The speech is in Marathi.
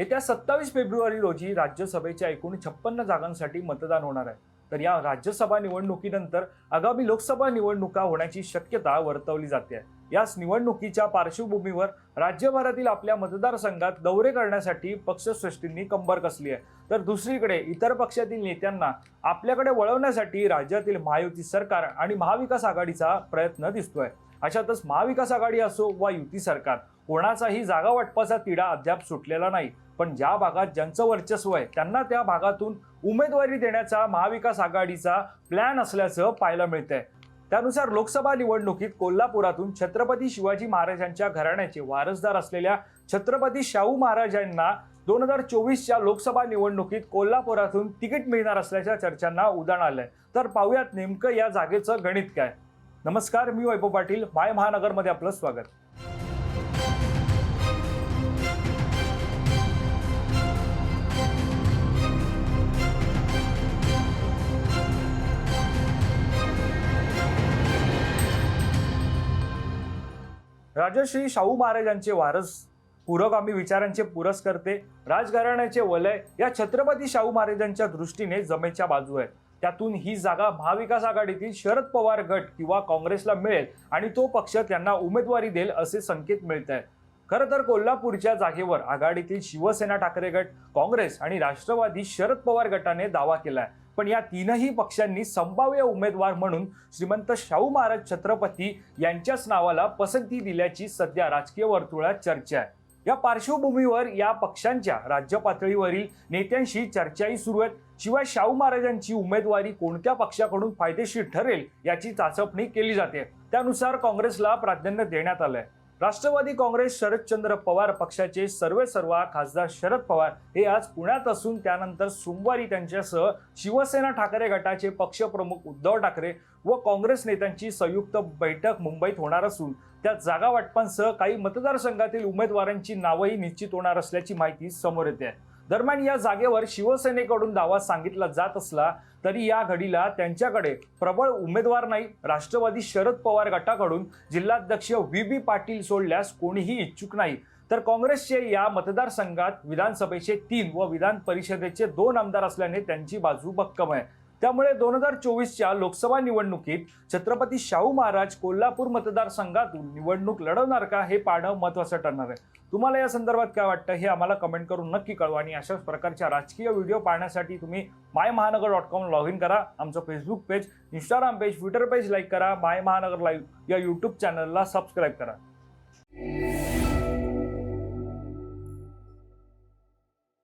येत्या सत्तावीस फेब्रुवारी रोजी राज्यसभेच्या एकूण छप्पन्न जागांसाठी मतदान होणार आहे. तर या राज्यसभा निवडणुकीनंतर आगामी लोकसभा निवडणुका होण्याची शक्यता वर्तवली जाते. याच निवडणुकीच्या पार्श्वभूमीवर राज्यभरातील आपल्या मतदारसंघात दौरे करण्यासाठी पक्षश्रेष्ठींनी कंबर कसली आहे. तर दुसरीकडे इतर पक्षातील नेत्यांना आपल्याकडे वळवण्यासाठी राज्यातील महायुती सरकार आणि महाविकास आघाडीचा प्रयत्न दिसतोय. अशातच महाविकास आघाडी असो वा युती सरकार कोणाचाही जागा वाटपाचा तिढा अद्याप सुटलेला नाही. पण ज्या भागात ज्यांचं वर्चस्व आहे त्यांना त्या भागातून उमेदवारी देण्याचा महाविकास आघाडीचा प्लॅन असल्याचं पाहायला मिळतंय. त्यानुसार लोकसभा निवडणुकीत कोल्हापुरातून छत्रपती शिवाजी महाराजांच्या घराण्याचे वारसदार असलेल्या छत्रपती शाहू महाराजांना दोन हजार चोवीसच्या लोकसभा निवडणुकीत कोल्हापुरातून तिकीट मिळणार असल्याच्या चर्चांना उदाहरण आलंय. तर पाहूयात नेमकं या जागेचं गणित काय? नमस्कार मी वैभव पाटील माय महानगरमध्ये आपलं स्वागत. राजश्री शाहू महाराजांचे वारस पुरोगामी विचारांचे पुरस्कर्ते राजघराण्याचे वलय या छत्रपती शाहू महाराजांच्या दृष्टीने जमेच्या बाजू आहे त्यातून ही जागा महाविकास आघाडीतील शरद पवार गट किंवा काँग्रेसला मिळेल आणि तो पक्ष त्यांना उमेदवारी देईल असे संकेत मिळत आहेत खरं तर कोल्हापूरच्या जागेवर आघाडीतील शिवसेना ठाकरे गट काँग्रेस आणि राष्ट्रवादी शरद पवार गटाने दावा केलाय. पण या तीनही पक्षांनी संभाव्य उमेदवार म्हणून श्रीमंत शाहू महाराज छत्रपती यांच्याच नावाला पसंती दिल्याची सध्या राजकीय वर्तुळात चर्चा आहे. या पार्श्वभूमीवर या पक्षांच्या राज्य पातळीवरील नेत्यांशी चर्चाही सुरू आहेत. शिवाय शाहू महाराजांची उमेदवारी कोणत्या पक्षाकडून फायदेशीर ठरेल याची चाचपणी केली जाते. त्यानुसार काँग्रेसला प्राधान्य देण्यात आलंय. राष्ट्रवादी काँग्रेस शरदचंद्र पवार पक्षाचे सर्वे सर्वा खासदार शरद पवार हे आज पुण्यात असून त्यानंतर सोमवारी त्यांच्यासह शिवसेना ठाकरे गटाचे पक्षप्रमुख उद्धव ठाकरे व काँग्रेस नेत्यांची संयुक्त बैठक मुंबईत होणार असून त्या जागा वाटपांसह काही मतदारसंघातील उमेदवारांची नावंही निश्चित होणार असल्याची माहिती समोर येते. आहे दरम्यान या जागेवर शिवसेनेकडून दावा सांगितला जात असला तरी या घडीला त्यांच्याकडे प्रबळ उमेदवार नाही. राष्ट्रवादी शरद पवार गटाकडून जिल्हाध्यक्ष व्ही बी पाटील सोडल्यास कोणीही इच्छुक नाही. तर काँग्रेसचे या मतदारसंघात विधानसभेचे तीन व विधान परिषदेचे दोन आमदार असल्याने त्यांची बाजू भक्कम आहे. त्यामुळे दोन हजार चोवीसच्या लोकसभा निवडणुकीत छत्रपती शाहू महाराज कोल्हापूर मतदारसंघातून निवडणूक लढवणार का हे पाहणं महत्त्वाचं ठरणार आहे. तुम्हाला या संदर्भात काय वाटतं हे आम्हाला कमेंट करून नक्की कळवा आणि अशाच प्रकारच्या राजकीय व्हिडिओ पाहण्यासाठी तुम्ही माय महानगर डॉट कॉम लॉग इन करा. आमचं Facebook page Instagram page Twitter page like करा. माय महानगर लाईव्ह या यूट्यूब चॅनलला सबस्क्राईब करा.